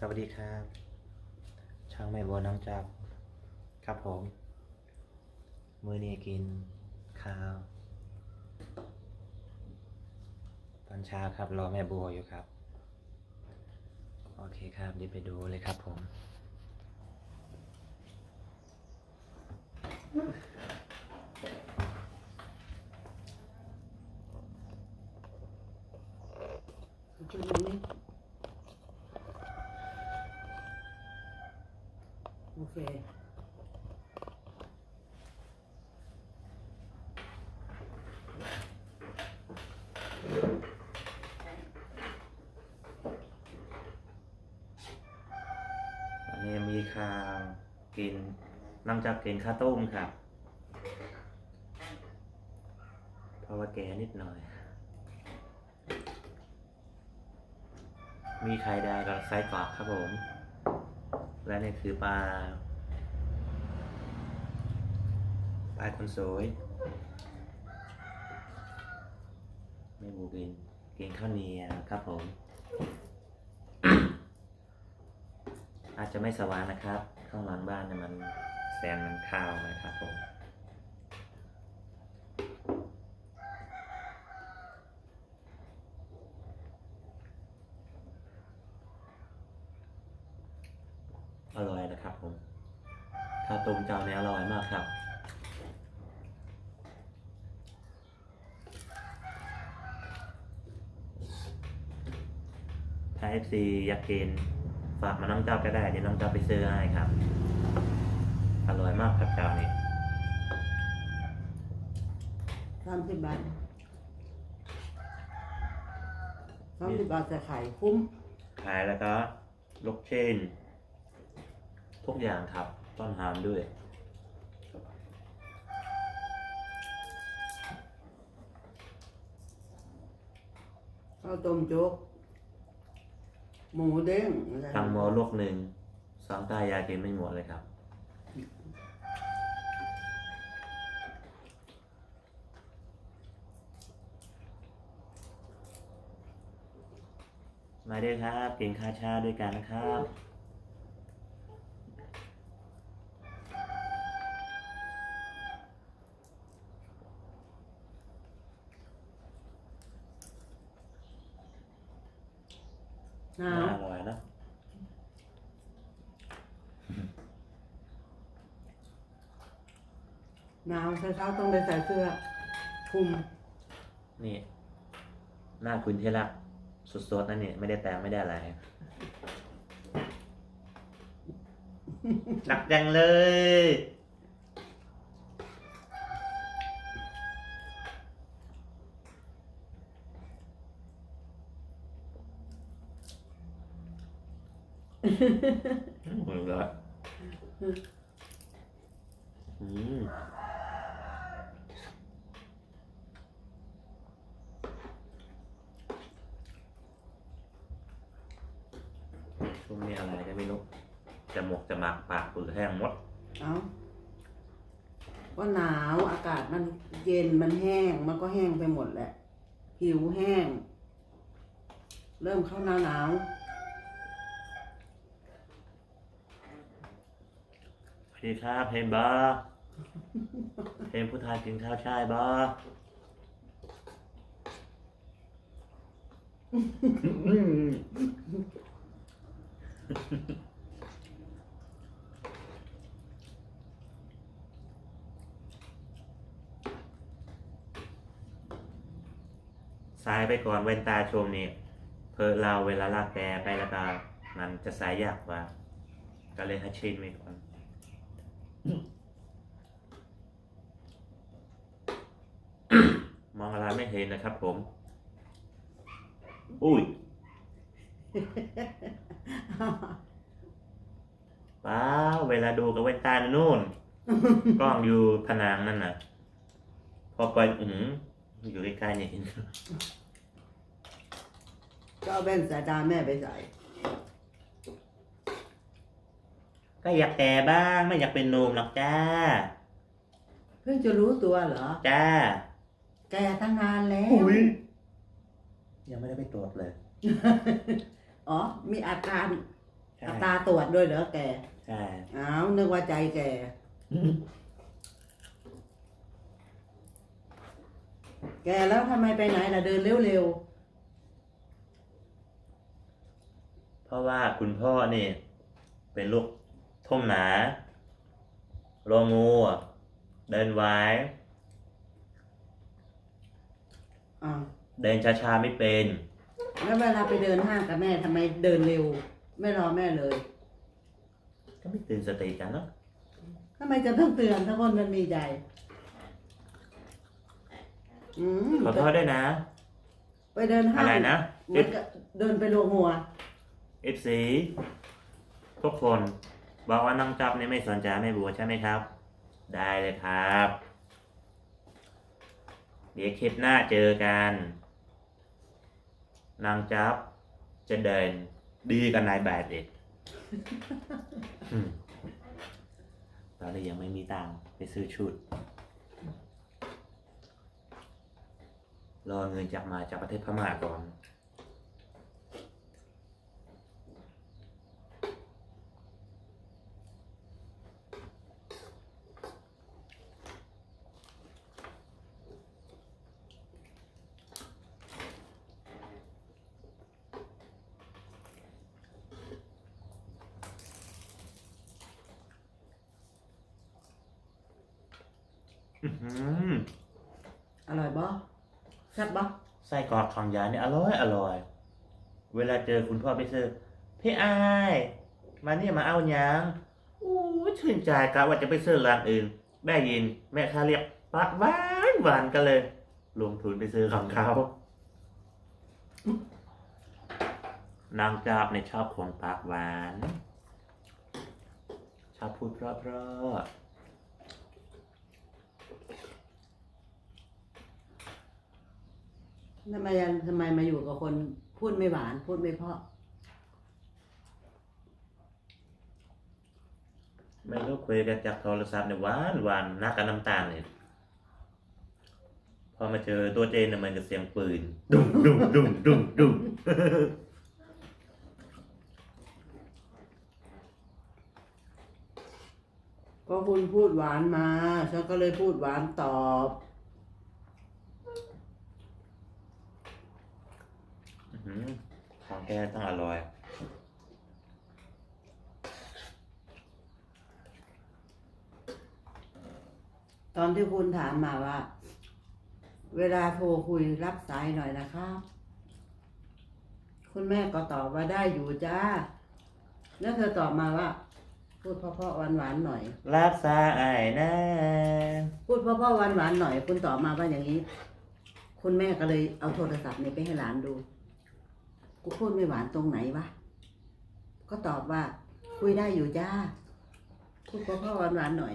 สวัสดีครับ ช่างแม่บัวน้องจับ ครับผม มือนี้กินข้าว ตอนเช้าครับ รอแม่บัวอยู่ครับ โอเคครับเดี๋ยวไปดูเลยครับผม จุดนี้ โอเค วันนี้มีข้าวกินน้องจับกินข้าวต้มครับ เพราะว่าแกนิดหน่อย มีไข่ดาวกับไส้กรอกครับผม และนี่คือปลา ปลาคนสวย ไม่บูกินกินข้าวเหนียวครับผม อาจจะไม่สว่างนะครับ ข้างหลังบ้านเนี่ยมันแสงมันข้าวนะครับผม อร่อยนะครับผม ข้าว ต้มเจ้าเนี่ยอร่อยมากครับ ถ้า FC อยากกินฝากมาน้องเจ้าก็ได้ เดี๋ยวน้องเจ้าไปซื้อให้ครับ อร่อยมากครับเจ้านี้สามสิบบาทสามสิบบาทจะขายคุ้ม ขายแล้วก็ลูกเชนทุกอย่างครับ ต้นหามด้วย ข้าวต้มโจ๊ก หมูเด้งอะไรทางโมลูกหนึ่งสองตายายกินไม่หมดเลยครับ มาด้วยครับกินข้าวเช้าด้วยกันนะครับ หนาว อร่อยนะหนาวเช้าๆต้องได้ใส่เสื้อคลุมนี่ หน้าคุณที่รักสดๆนั่นนี่ไม่ได้แต่งไม่ได้อะไร รักจังเลย เหมือนกันอืมช่วงนี้อะไรก็ไม่รู้จะหมกจะมากปากปือแห้งหมด เอาก็หนาวอากาศมันเย็นมันแห้งมันก็แห้งไปหมดแหละ ผิวแห้ง เริ่มเข้าหนาวหนาว วัสดีครับเพนบอเพนผู้ทายกินข้าวใช่บอสายไปก่อนเว้นตาชมนี่เพอเราเวลาลากแกไปแล้วก็มันจะสายยากกว่า ก็เลยให้ชินไว้ก่อน มองอะ ไรไม่เห็นนะครับ ผม อุ้ยป้าวเวลาดูกับเว้นตานะนู่น กล้องอยู่ผนังนั่นน่ะ พอไปอือหืออยู่ใกล้ๆเนี่ยเห็นก็เอาแว่นสายตาแม่ไปใส่ ก็อยากแต่บ้างไม่อยากเป็นโนมหรอกจ้า เพิ่งจะรู้ตัวเหรอ จ้า แกตั้งนานแล้วยังไม่ได้ไปตรวจเลย อ๋อ มีอาการใช่ อัตราตรวจด้วยเหรอแกใช่ อ้าวนึกว่าใจแกแกแล้วทำไมไปไหนล่ะเดินเร็วเพราะว่าคุณพ่อนี่ เป็นลูกทุ่งหนาโรงูอะเดินไว้ๆ อ้าวเดินช้าๆไม่เป็น แล้วเวลาไปเดินห้างกับแม่ทำไมเดินเร็ว ไม่รอแม่เลยก็ไม่ตื่นสติกันเนาะทำไมจะต้องเตือนถ้าคนมันมีใจ อืมขอโทษด้วยนะ ไปเดินห้างอะไรนะเหมือนกับเดินไปโรงหัวเอฟซีทุกคน บอกว่าน้องจับนี่ไม่สนใจไม่บวชใช่ไหมครับ ได้เลยครับ เดี๋ยวคลิปหน้าเจอกัน นางจับจะเดินดีกันนายแบบเด็กตอนนี้ยังไม่มีตังค์ไปซื้อชุด รอเงินจากมาจากประเทศพม่าก่อน อื้อหืออร่อยบ่แซ่บบ่ไส้กรอกทองยาเนี่ยอร่อยอร่อย เวลาเจอคุณพ่อไปซื้อพี่อายมาเนี่ยมาเอายางโอ้ชื่นใจกะว่าจะไปซื้อร้านอื่น แม่ยิน แม่ค้าเรียกปากหวานหวานกันเลย ลงทุนไปซื้อของเขานางจาบเนี่ยชอบคนปากหวาน ชอบพูดเพราะๆ ทำไมยังทำไมมาอยู่กับคนพูดไม่หวาน พูดไม่เพราะ ไม่รู้คุยกันจากโทรศัพท์เนี่ยหวานหวานนักกับน้ำตาลเลยพอมาเจอตัวเจนเนี่ยมันกับเสียงปืน ดุ้มดุ้มดุ้มดุ้มดุ้มก็คุณพูดหวานมา ฉันก็เลยพูดหวานตอบ อื้อหือของ แกต้องอร่อยตอนที่คุณถามมาว่า เวลาโทรคุยรับสายหน่อยนะครับคุณแม่ก็ตอบว่าได้อยู่จ้า แล้วเธอตอบมาว่า พูดเพราะๆหวานๆหน่อย รับสายนะ พูดเพราะๆหวานๆหน่อย คุณตอบมาว่าอย่างนี้ คุณแม่ก็เลยเอาโทรศัพท์นี้ไปให้หลานดู กูพูดไม่หวานตรงไหนวะ ก็ตอบว่า คุยได้อยู่จ้า พูดเพราะๆหวานๆหน่อย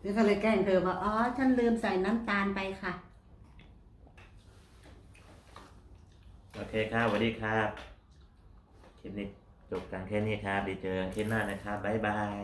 พี่ก็เลยแกล้งเธอว่า อ๋อ ฉันลืมใส่น้ำตาลไปค่ะ โอเคครับสวัสดีครับคลิปนี้จบกันแค่นี้ครับเดี๋ยวเจอกันคลิปหน้านะครับบ๊ายบาย